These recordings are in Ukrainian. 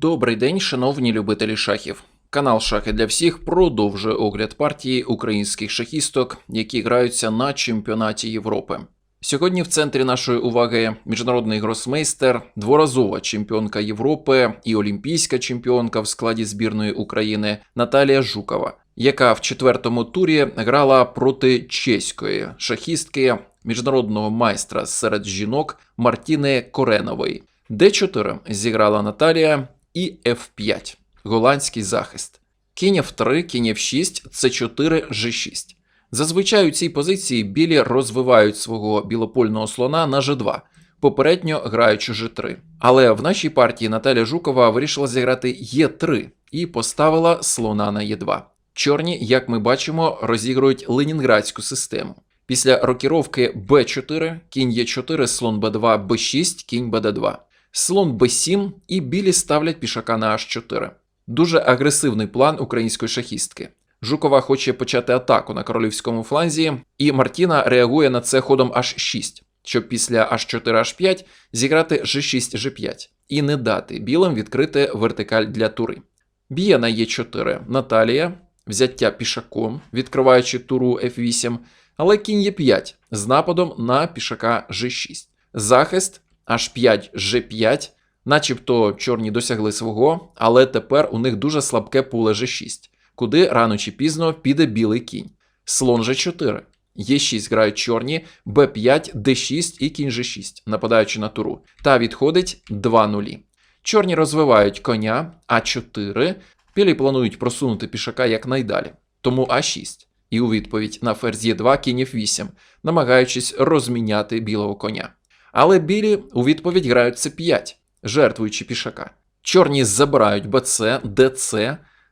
Добрий день, шановні любителі шахів. Канал Шахи для всіх продовжує огляд партії українських шахісток, які граються на чемпіонаті Європи. Сьогодні в центрі нашої уваги міжнародний гросмейстер, дворазова чемпіонка Європи і олімпійська чемпіонка в складі збірної України Наталія Жукова, яка в четвертому турі грала проти чеської шахістки міжнародного майстра серед жінок Мартіни Коренової. Д4 зіграла Наталія і F5 голландський захист. Кінь F3, кінь F6, C4, G6. Зазвичай у цій позиції білі розвивають свого білопольного слона на G2, попередньо граючи G3. Але в нашій партії Наталя Жукова вирішила зіграти Е3 і поставила слона на Е2. Чорні, як ми бачимо, розігрують ленінградську систему. Після рокіровки Б4, кінь Е4, слон Б2, Б6, кінь БД2. Слон Б7 і білі ставлять пішака на H4. Дуже агресивний план української шахістки. Жукова хоче почати атаку на королівському фланзі, і Мартіна реагує на це ходом H6, щоб після H4 H5 зіграти G6 G5 і не дати білим відкрити вертикаль для тури. Б'є на Е4 Наталія, взяття пішаком, відкриваючи туру F8, але кінь Е5 з нападом на пішака G6. Захист H5 G5, начебто чорні досягли свого, але тепер у них дуже слабке поле G6, куди рано чи пізно піде білий кінь. Слон G4. Е6 грають чорні, Б5, Д6 і кінь G6, нападаючи на туру. Та відходить 2 нулі. Чорні розвивають коня А4, білі планують просунути пішака якнайдалі, тому А6. І у відповідь на ферзь Е2 кінь F8, намагаючись розміняти білого коня. Але білі у відповідь грають С5, жертвуючи пішака. Чорні забирають БЦ, ДЦ,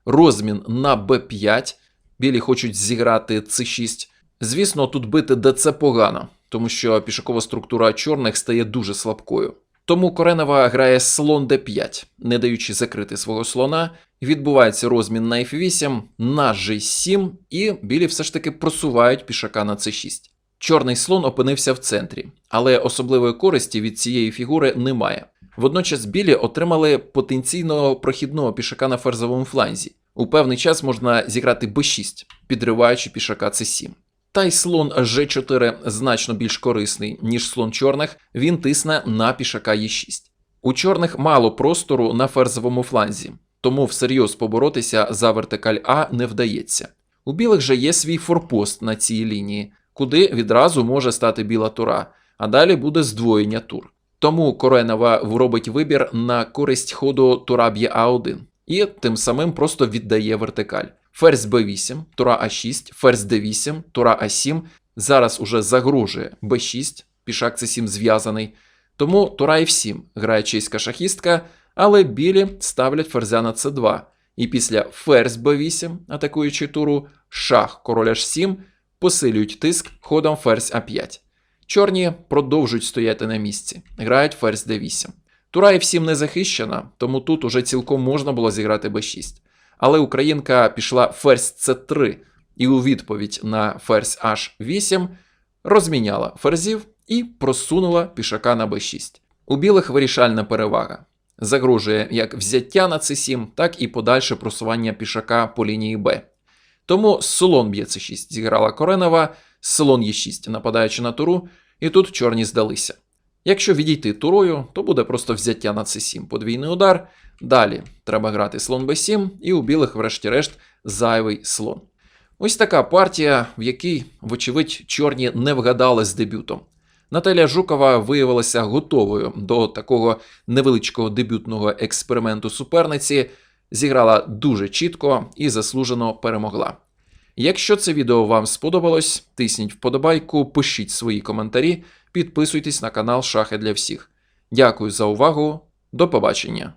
розмін на Б5. Білі хочуть зіграти С6. Звісно, тут бити ДЦ погано, тому що пішакова структура чорних стає дуже слабкою. Тому Коренова грає слон d5, не даючи закрити свого слона. Відбувається розмін на F8, на G7, і білі все ж таки просувають пішака на C6. Чорний слон опинився в центрі, але особливої користі від цієї фігури немає. Водночас білі отримали потенційного прохідного пішака на ферзовому фланзі. У певний час можна зіграти b6, підриваючи пішака c7. Та й слон g4 значно більш корисний, ніж слон чорних, він тисне на пішака e6. У чорних мало простору на ферзовому фланзі, тому всерйоз поборотися за вертикаль А не вдається. У білих же є свій форпост на цій лінії, куди відразу може стати біла тура, а далі буде здвоєння тур. Тому Коренова робить вибір на користь ходу тура б'є А1 і тим самим просто віддає вертикаль. Ферзь Б8, тура А6, ферзь Д8, тура А7. Зараз уже загрожує Б6, пішак С7 зв'язаний. Тому тура F7 грає чеська шахістка, але білі ставлять ферзя на С2. І після ферзь Б8, атакуючи туру, шах король H7, посилюють тиск ходом ферзь А5. Чорні продовжують стояти на місці, грають ферзь d8. Тура F7 не захищена, тому тут уже цілком можна було зіграти b6. Але українка пішла ферзь c3 і у відповідь на ферзь h8 розміняла ферзів і просунула пішака на b6. У білих вирішальна перевага. Загрожує як взяття на c7, так і подальше просування пішака по лінії Б. Тому слон б'є c6 зіграла Коренова, слон Е6, нападаючи на туру, і тут чорні здалися. Якщо відійти турою, то буде просто взяття на c7, подвійний удар. Далі треба грати слон b7, і у білих, врешті-решт, зайвий слон. Ось така партія, в якій, вочевидь, чорні не вгадали з дебютом. Наталя Жукова виявилася готовою до такого невеличкого дебютного експерименту суперниці, зіграла дуже чітко і заслужено перемогла. Якщо це відео вам сподобалось, тисніть вподобайку, пишіть свої коментарі, підписуйтесь на канал Шахи для всіх. Дякую за увагу, до побачення!